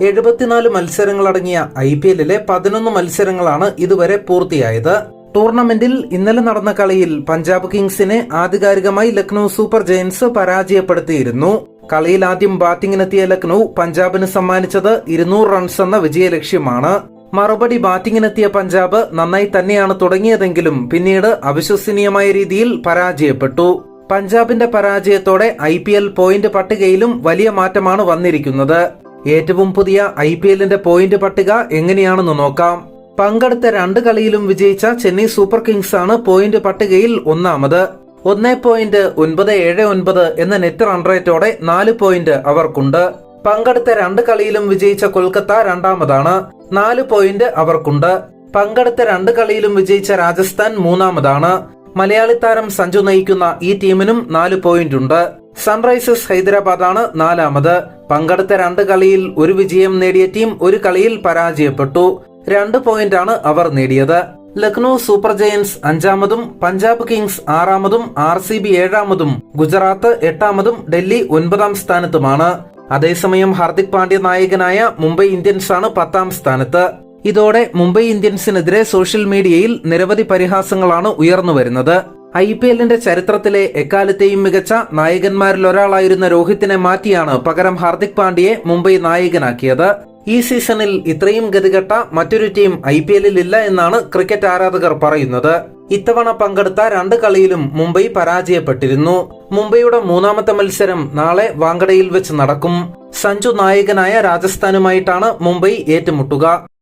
എഴുപത്തിനാല് മത്സരങ്ങളടങ്ങിയ I P എല്ലിലെ പതിനൊന്ന് മത്സരങ്ങളാണ് ഇതുവരെ പൂർത്തിയായത്. ടൂർണമെന്റിൽ ഇന്നലെ നടന്ന കളിയിൽ പഞ്ചാബ് കിങ്സിനെ ആധികാരികമായി ലക്നൌ സൂപ്പർ ജയൻസ് പരാജയപ്പെടുത്തിയിരുന്നു. കളിയിൽ ആദ്യം ബാറ്റിംഗിനെത്തിയ ലക്നൌ പഞ്ചാബിന് സമ്മാനിച്ചത് ഇരുന്നൂറ് റൺസ് എന്ന വിജയലക്ഷ്യമാണ്. മറുപടി ബാറ്റിംഗിനെത്തിയ പഞ്ചാബ് നന്നായി തന്നെയാണ് തുടങ്ങിയതെങ്കിലും പിന്നീട് അവിശ്വസനീയമായ രീതിയിൽ പരാജയപ്പെട്ടു. പഞ്ചാബിന്റെ പരാജയത്തോടെ ഐ പോയിന്റ് പട്ടികയിലും വലിയ മാറ്റമാണ് വന്നിരിക്കുന്നത്. ഏറ്റവും പുതിയ ഐ പി എല്ലിന്റെ പോയിന്റ് പട്ടിക എങ്ങനെയാണെന്ന് നോക്കാം. പങ്കെടുത്ത രണ്ട് കളിയിലും വിജയിച്ച ചെന്നൈ സൂപ്പർ കിങ്സ് ആണ് പോയിന്റ് പട്ടികയിൽ ഒന്നാമത്. ഒന്നേ പോയിന്റ് ഒൻപത് ഏഴ് ഒൻപത് എന്ന നെറ്റ് റൺ റേറ്റോടെ നാല് പോയിന്റ് അവർക്കുണ്ട്. പങ്കെടുത്ത രണ്ട് കളിയിലും വിജയിച്ച കൊൽക്കത്ത രണ്ടാമതാണ് നാല് പോയിന്റ് അവർക്കുണ്ട്. പങ്കെടുത്ത രണ്ട് കളിയിലും വിജയിച്ച രാജസ്ഥാൻ മൂന്നാമതാണ്. മലയാളി താരം സഞ്ജു നയിക്കുന്ന ഈ ടീമിനും നാല് പോയിന്റ് ഉണ്ട്. സൺറൈസേഴ്സ് ഹൈദരാബാദാണ് നാലാമത്. പങ്കെടുത്ത രണ്ട് കളിയിൽ ഒരു വിജയം നേടിയ ടീം ഒരു കളിയിൽ പരാജയപ്പെട്ടു. രണ്ട് പോയിന്റാണ് അവർ നേടിയത്. ലക്നൌ സൂപ്പർ ജയൻസ് അഞ്ചാമതും പഞ്ചാബ് കിങ്സ് ആറാമതും ആർ സി ബി ഏഴാമതും ഗുജറാത്ത് എട്ടാമതും ഡൽഹി ഒൻപതാം സ്ഥാനത്തുമാണ്. അതേസമയം ഹാർദിക് പാണ്ഡ്യ നായകനായ മുംബൈ ഇന്ത്യൻസ് ആണ് പത്താം സ്ഥാനത്ത്. ഇതോടെ മുംബൈ ഇന്ത്യൻസിനെതിരെ സോഷ്യൽ മീഡിയയിൽ നിരവധി പരിഹാസങ്ങളാണ് ഉയർന്നു വരുന്നത്. ഐ പി എല്ലിന്റെ ചരിത്രത്തിലെ എക്കാലത്തെയും മികച്ച നായകന്മാരിൽ ഒരാളായിരുന്ന രോഹിത്തിനെ മാറ്റിയാണ് പകരം ഹാർദിക് പാണ്ഡ്യയെ മുംബൈ നായകനാക്കിയത്. ഈ സീസണിൽ ഇത്രയും ഗതികെട്ട മറ്റൊരു ടീം ഐ പി എല്ലിൽ ഇല്ല എന്നാണ് ക്രിക്കറ്റ് ആരാധകർ പറയുന്നത്. ഇത്തവണ പങ്കെടുത്ത രണ്ട് കളിയിലും മുംബൈ പരാജയപ്പെട്ടിരുന്നു. മുംബൈയുടെ മൂന്നാമത്തെ മത്സരം നാളെ വാങ്കഡയിൽ വെച്ച് നടക്കും. സഞ്ജു നായകനായ രാജസ്ഥാനുമായിട്ടാണ് മുംബൈ ഏറ്റുമുട്ടുക.